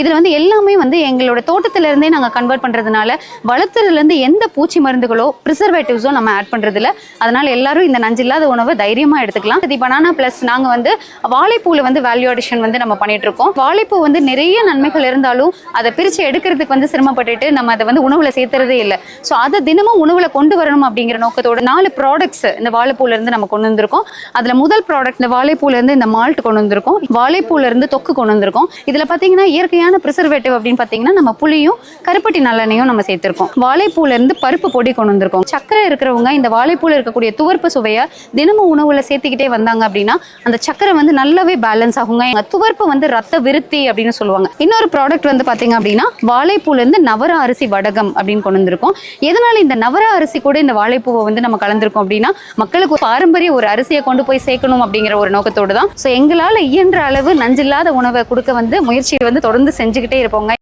இதில் வந்து எல்லாமே வந்து எங்களோட தோட்டத்திலேருந்தே நாங்கள் கன்வெர்ட் பண்ணுறதுனால வளர்த்துறதுலேருந்து எந்த பூச்சி மருந்துகளோ ப்ரிசர்வேட்டிவ்ஸோ நம்ம ஆட் பண்ணுறதில்ல அதனால் எல்லாரும் இந்த நஞ்சில்லாத உணவை தைரியமாக எடுத்துக்கலாம். இது பனானா ப்ளஸ் நாங்கள் வந்து வாழைப்பூவில் வந்து வேல்யூ அடிஷன் வந்து நம்ம பண்ணிகிட்ருக்கோம் இருக்கோம் வாழைப்பூ வந்து நிறைய நன்மைகள் இருந்தாலும் அதை பிரித்து எடுக்கிறதுக்கு வந்து சிரமப்பட்டுட்டு நம்ம அதை வந்து உணவில் சேர்த்துறதே இல்லை. ஸோ அதை தினமும் உணவில் கொண்டு வரணும் அப்படிங்கிற நோக்கத்தோட நாலு ப்ராடக்ட்ஸ் இந்த வாழைப்பூலேருந்து நம்ம கொண்டு வந்திருக்கோம். அதில் முதல் ப்ராடக்ட் இந்த வாழைப்பூலேருந்து இந்த மால்ட் கொண்டு வந்திருக்கோம். வாழைப்பூலேருந்து தொக்கு கொண்டு வந்திருக்கோம். பார்த்தீங்கன்னா இயற்கையாக இயற்கையான ப்ரிசர்வேட்டிவ் அப்படின்னு பாத்தீங்கன்னா நம்ம புளியும் கருப்பட்டி நல்லெண்ணையும் நம்ம சேர்த்துருக்கோம். வாழைப்பூல இருந்து பருப்பு பொடி கொண்டு வந்திருக்கோம். சக்கரை இருக்கிறவங்க இந்த வாழைப்பூவில் இருக்கக்கூடிய துவர்ப்பு சுவையை தினமும் உணவுல சேர்த்துக்கிட்டே வந்தாங்க அப்படின்னா அந்த சக்கரை வந்து நல்லாவே பேலன்ஸ் ஆகுங்க. எங்க துவர்ப்பு வந்து ரத்த விருத்தி அப்படின்னு சொல்லுவாங்க. இன்னொரு ப்ராடக்ட் வந்து பாத்தீங்க அப்படின்னா வாழைப்பூல இருந்து நவர அரிசி வடகம் அப்படின்னு கொண்டு வந்திருக்கோம். எதனால இந்த நவர அரிசி கூட இந்த வாழைப்பூவை வந்து நம்ம கலந்துருக்கோம் அப்படின்னா மக்களுக்கு பாரம்பரிய ஒரு அரிசியை கொண்டு போய் சேர்க்கணும் அப்படிங்கிற ஒரு நோக்கத்தோடு தான். ஸோ எங்களால் இயன்ற அளவு நஞ்சில்லாத உணவை கொடுக்க வந்து முயற்சியை வந்து தொடர்ந்து செஞ்சுக்கிட்டே இருப்போங்க.